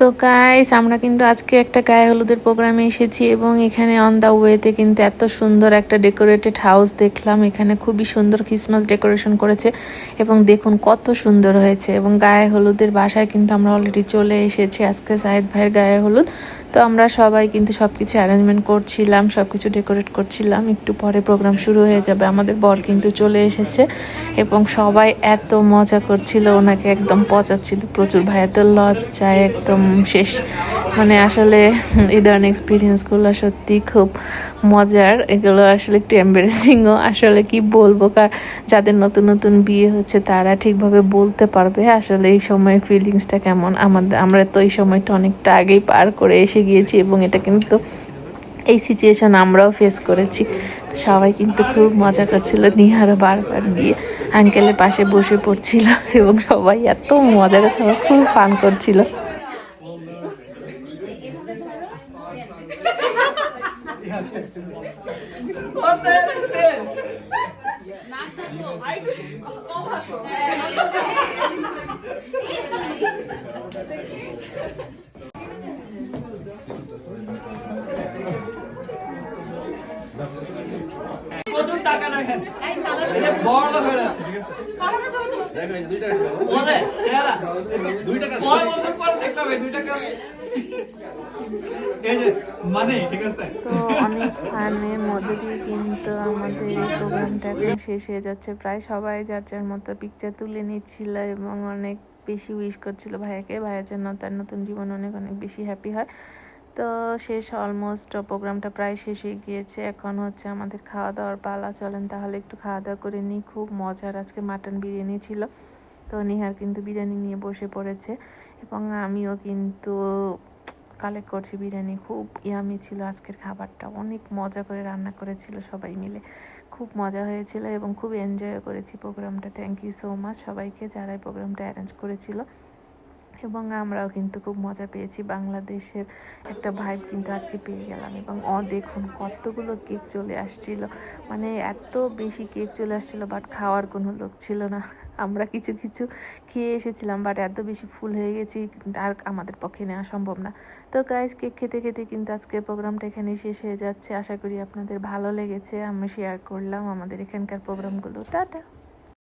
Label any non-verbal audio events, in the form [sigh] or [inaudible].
তো গাইস আমরা কিন্তু আজকে একটা গায়ে হলুদের প্রোগ্রামে এসেছি এবং এখানে অন দ্য ওয়েতে কিন্তু এত সুন্দর একটা ডেকোরেটেড হাউস দেখলাম। এখানে খুবই সুন্দর ক্রিসমাস ডেকোরেশন করেছে এবং দেখুন কত সুন্দর হয়েছে। এবং গায়ে হলুদের বাসায় কিন্তু আমরা অলরেডি চলে এসেছি। আজকে সাহেদ ভাইয়ের গায়ে হলুদ। তো আমরা সবাই কিন্তু সব কিছু অ্যারেঞ্জমেন্ট করছিলাম সব কিছু ডেকোরেট করছিলাম। একটু পরে প্রোগ্রাম শুরু হয়ে যাবে। আমাদের বর কিন্তু চলে এসেছে এবং সবাই এত মজা করছিল। ওনাকে একদম পচাচ্ছিল। প্রচুর ভাইয়া তো লজ্জায় একদম শেষ। মানে আসলে এই ধরনের এক্সপিরিয়েন্সগুলো সত্যি খুব মজার। এগুলো আসলে একটু এম্বারেসিংও আসলে কি বলব? কার যাদের নতুন নতুন বিয়ে হচ্ছে, তারা ঠিকভাবে বলতে পারবে আসলে এই সময় ফিলিংসটা কেমন। আমাদের আমরা তো এই সময়টা অনেকটা আগেই পার করে এসে গিয়েছি এবং এটা কিন্তু এই সিচুয়েশন আমরাও ফেস করেছি। সবাই কিন্তু খুব মজা করছিল, নিহারও বারবার গিয়ে আঙ্কেলের পাশে বসে পড়ছিল এবং সবাই এত মজা করছে সবাই খুব ফান করছিল। [laughs] প্রচুর টাকা রাখেন বড় হয়ে যাচ্ছে ঠিক আছে? বলে চেহারা। কয় বছর পর দেখলাম এই দুই টাকা। এই যে ঠিক আছে? তো অনেক ফানের মধ্যে দিয়ে কিন্তু আমাদের এই প্রোগ্রামটা এখন শেষ হয়ে যাচ্ছে। প্রায় সবাই যার যার মতো পিকচার তুলে নিচ্ছিল এবং অনেক বেশি উইশ করছিল ভাইয়াকে। ভাইয়ের জন্য তার নতুন জীবন অনেক অনেক বেশি হ্যাপি হয়। তো শেষ অলমোস্ট প্রোগ্রামটা প্রায় শেষ হয়ে গিয়েছে। এখন হচ্ছে আমাদের খাওয়া দাওয়ার পালা, চলেন তাহলে একটু খাওয়া দাওয়া করে নিই। খুব মজার আজকে মাটন বিরিয়ানি ছিল। তো নিহার কিন্তু বিরিয়ানি নিয়ে বসে পড়েছে এবং আমিও কিন্তু কালেক্ট করছি বিরিয়ানি। খুব ইয়ামি ছিল আজকের খাবারটা। অনেক মজা করে রান্না করেছিল সবাই মিলে। খুব মজা হয়েছিল এবং খুব এনজয় করেছি প্রোগ্রামটা থ্যাংক ইউ সো মাচ সবাইকে যারা এই প্রোগ্রামটা অ্যারেঞ্জ করেছিল। এবং আমরাও কিন্তু খুব মজা পেয়েছি। বাংলাদেশের একটা ভাইব কিন্তু আজকে পেয়ে গেলাম এবং অ, দেখুন কতগুলো কেক চলে আসছিল। মানে এত বেশি কেক চলে আসছিল বাট খাওয়ার কোনো লোক ছিল না। আমরা কিছু কিছু খেয়ে এসেছিলাম বাট এত বেশি ফুল হয়ে গেছি আর আমাদের পক্ষে নেওয়া সম্ভব না। তো গাইজ কেক খেতে খেতে কিন্তু আজকের প্রোগ্রামটা এখানে শেষ হয়ে যাচ্ছে। আশা করি আপনাদের ভালো লেগেছে। আমি শেয়ার করলাম আমাদের এখানকার প্রোগ্রামগুলো টাটা!